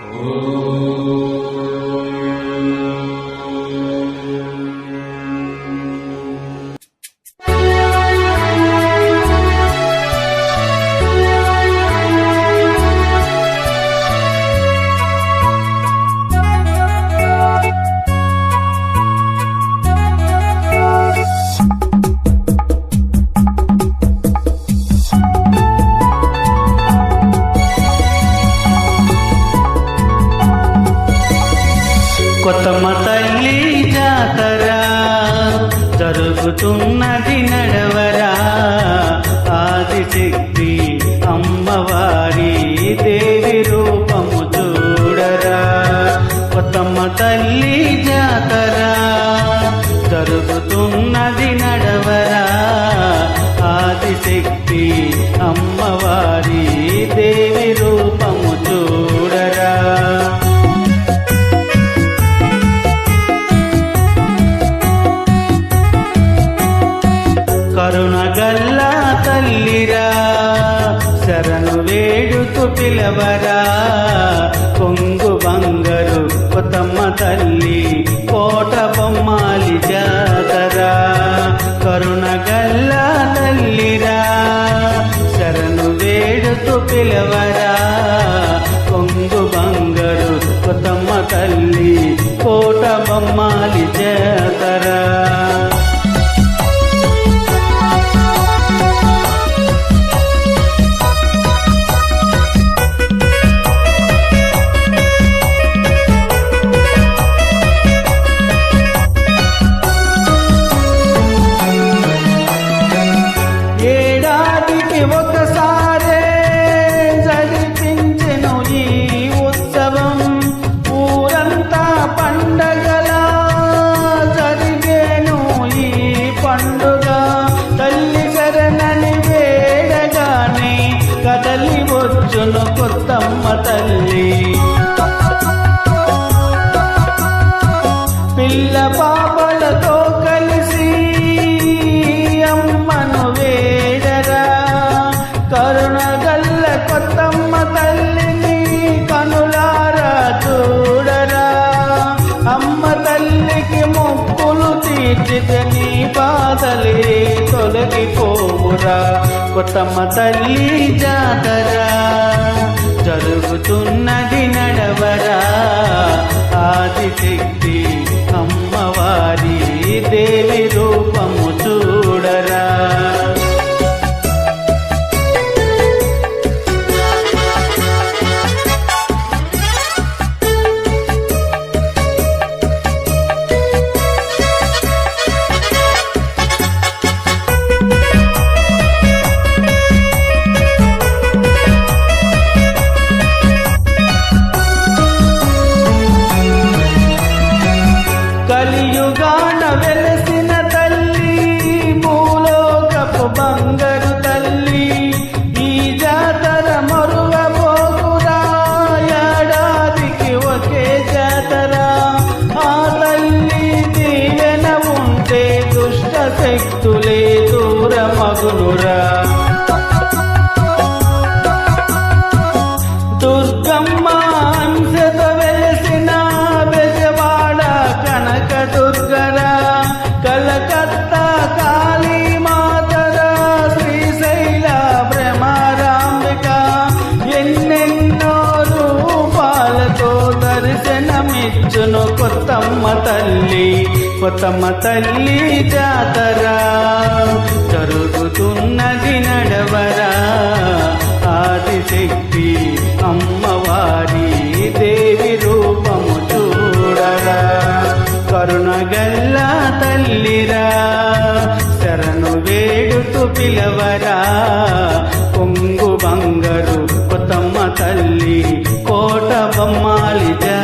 కొత్తమ్మ జాతర జరుగుతున్నది నడవరా. ఆదిశక్తి అమ్మవారి దేవి రూపము చూడరా. కొత్తమ్మ తల్లి వల్లా తల్లిరా శరణు వేడుకు పిలవరా. కొంగు బంగరు కొత్తమ్మ తల్లి కోట బొమ్మాలి జాతరా. కరుణ గల్లా తల్లిరా శరణు వేడుకు పిలవరా. కొంగు బంగరు కొత్తమ్మ తల్లి కోట బొమ్మాలి జాతరా. వచ్చును కొత్తమ్మ తల్లి. పిల్ల పాపలతో కలిసి అమ్మను వేడరా. కరుణ గల్ల కొత్తమ్మ తల్లి మొక్కులు నీ బాధలే తొలగిపోవురా. కొత్తమ్మ తల్లి జాతర జరుగుతున్నది నడవరా కలియుగాన వెలసిన తల్లి భూలోకపు బంగారు తల్లి. ఈ జాతర మరువబోకురా ఏడాదికి ఒకే జాతర. ఆ తల్లి దీవెన ఉంటే దుష్ట శక్తులే దూరమగునురా. దర్శనమిచ్చును కొత్తమ్మ తల్లి కొత్తమ్మ తల్లి జాతర. జరుగుతున్నది నడవరా ఆదిశక్తి అమ్మవారి దేవి రూపము చూడరా. కరుణగల్ల తల్లిరా శరణు వేడుతూ పిలవరా. కొంగు బంగరు కొత్తమ్మ తల్లి కోట బొమ్మాలి జా